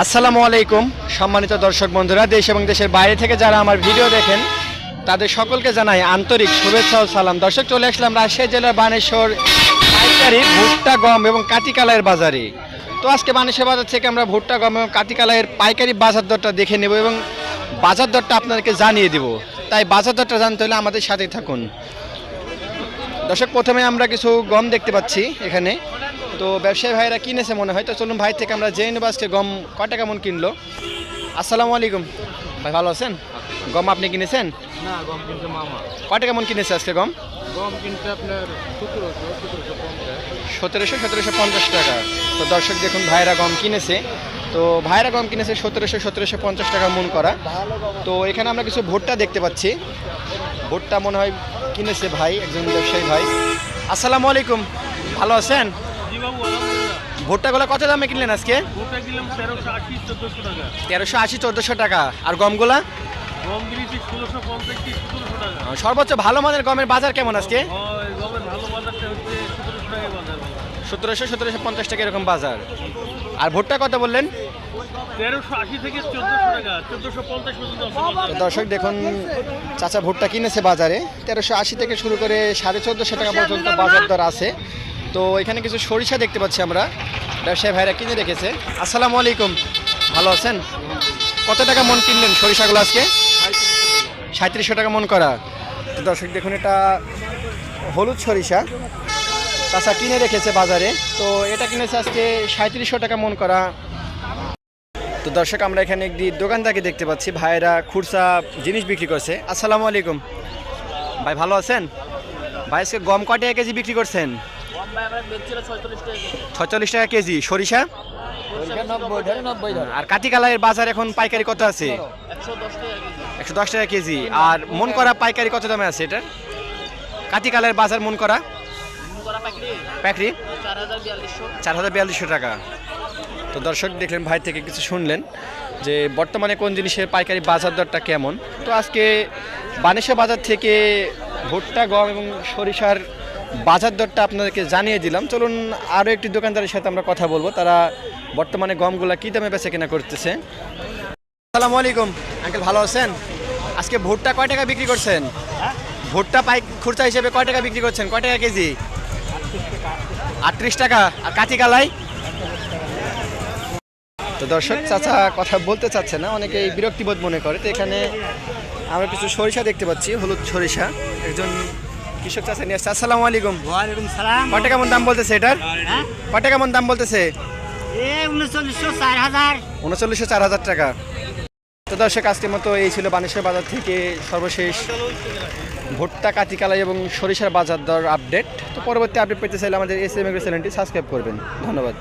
আসসালামু আলাইকুম, সম্মানিত দর্শক বন্ধুরা, দেশ এবং দেশের বাইরে থেকে যারা আমার ভিডিও দেখেন, তাদের সকলকে জানাই আন্তরিক শুভেচ্ছা ও সালাম। দর্শক, চলে আসলাম রাজশাহী জেলার বানেশ্বর পাইকারি ভুট্টা, গম এবং কাটিকালাইয়ের বাজারে। তো আজকে বানেশ্বর বাজার থেকে আমরা ভুট্টা, গম এবং কাটিকালাইয়ের পাইকারি বাজার দরটা দেখে নেব এবং বাজার দরটা আপনাদেরকে জানিয়ে দেব। তাই বাজার দরটা জানতে হলে আমাদের সাথেই থাকুন। দর্শক, প্রথমে আমরা কিছু গম দেখতে পাচ্ছি এখানে। তো ব্যবসায়ী ভাইরা কিনেছে মনে হয়। তো চলুন ভাই থেকে আমরা জেনে নেব আজকে গম কটা কেমন কিনলো? আসসালামু আলাইকুম। ভাই ভালো আছেন? গম আপনি কিনেছেন? না গম কিনছে মামা। কটা কেমন কিনেছে আজকে গম? গম কিনছে আপনার সতেরোশো সতেরোশো পঞ্চাশ টাকা। তো দর্শক দেখুন ভাইরা গম কিনেছে। তো ভাইরা গম কিনেছে সতেরোশো সতেরোশো পঞ্চাশ টাকা মন করা। তো এখানে আমরা কিছু ভুট্টা দেখতে পাচ্ছি। ভুট্টা মনে হয় কিনেছে ভাই একজন ব্যবসায়ী ভাই। আসসালামু আলাইকুম। ভালো আছেন? ভুট্টাগুলো কত দামে কিনলেন আজকে? তেরোশো আশি চোদ্দোশো টাকা। আর গমগুলা সর্বোচ্চ ভালো মানের গমের বাজার কেমন আজকে? সতেরোশো সতেরোশো পঞ্চাশ টাকা এরকম বাজার। আর ভুট্টা কত বললেন? দর্শক দেখুন চাচা ভুট্টা কিনেছে বাজারে। তেরোশো আশি থেকে শুরু করে সাড়ে চোদ্দোশো টাকা পর্যন্ত বাজার দর আছে। তো এখানে কিছু সরিষা দেখতে পাচ্ছি আমরা। ব্যবসায়ী ভাইরা কিনে রেখেছে। আসসালামু আলাইকুম। ভালো আছেন? কত টাকা মন কিনলেন সরিষাগুলো আজকে? সাঁত্রিশশো টাকা মন করা। দর্শক, দেখুন, এটা হলুদ সরিষা। চাচা কিনে রেখেছে বাজারে। তো এটা কিনেছে আজকে সাঁত্রিশশো টাকা মন করা। তো দর্শক, আমরা এখানে একটি দোকানদারকে দেখতে পাচ্ছি। ভাইয়েরা খুরসা জিনিস বিক্রি করছে। আসসালামু আলাইকুম। ভাই, ভালো আছেন? ভাই, আজকে গম কয় টাকা কেজি বিক্রি করছেন? ছয়চল্লিশ টাকা কেজি। সরিষা? আর কাটিকালাইয়ের বাজার এখন পাইকারি কত আছে? একশো দশ টাকা কেজি। আর মন করা পাইকারি কত দামে আছে এটা? কাটিকালাইয়ের বাজার মন করা? প্যাকরি চার হাজার বিয়াল্লিশশো টাকা। তো দর্শক, দেখলেন, ভাই থেকে কিছু শুনলেন যে বর্তমানে কোন জিনিসের পাইকারি বাজার দরটা কেমন। তো আজকে বানেশ্বর বাজার থেকে ভুট্টা, গম এবং সরিষার বাজার দরটা আপনাদেরকে জানিয়ে দিলাম। চলুন আরও একটি দোকানদারের সাথে আমরা কথা বলব। তারা বর্তমানে গমগুলা কী দামে বেচা কেনা করতেছে। আসসালামু আলাইকুম। আঙ্কেল, ভালো আছেন? আজকে ভুট্টা কয় টাকা বিক্রি করছেন? ভুট্টা পাই খুচরা হিসেবে কয় টাকা বিক্রি করছেন? কয় টাকা কেজি? আটত্রিশ টাকা। আর কাঠি কালাই? তো দর্শক, চাচা কথা বলতে চাচ্ছে না অনেকে বিরক্তিবোধ মনে করে। তো এখানে আমরা কিছু সরিষা দেখতে পাচ্ছি, হলুদ সরিষা। একজন কৃষক চাচা নিয়ে আসছে। আসসালামু আলাইকুম। ওয়ালাইকুম সালাম। কয় টাকা দাম বলতেছে এটার? হ্যাঁ? কয় টাকা মন দাম বলতেছে? এ উনচল্লিশশো চার হাজার। উনচল্লিশশো চার হাজার টাকা। তো দর্শক আজকের মতো এই ছিল বানেশ্বর বাজার থেকে সর্বশেষ ভুট্টা কাটিকালাই এবং সরিষার বাজার দর আপডেট। তো পরবর্তী আপডেট পেতে চাইলে আমাদের এস এম চ্যানেলটি সাবস্ক্রাইব করবেন। ধন্যবাদ।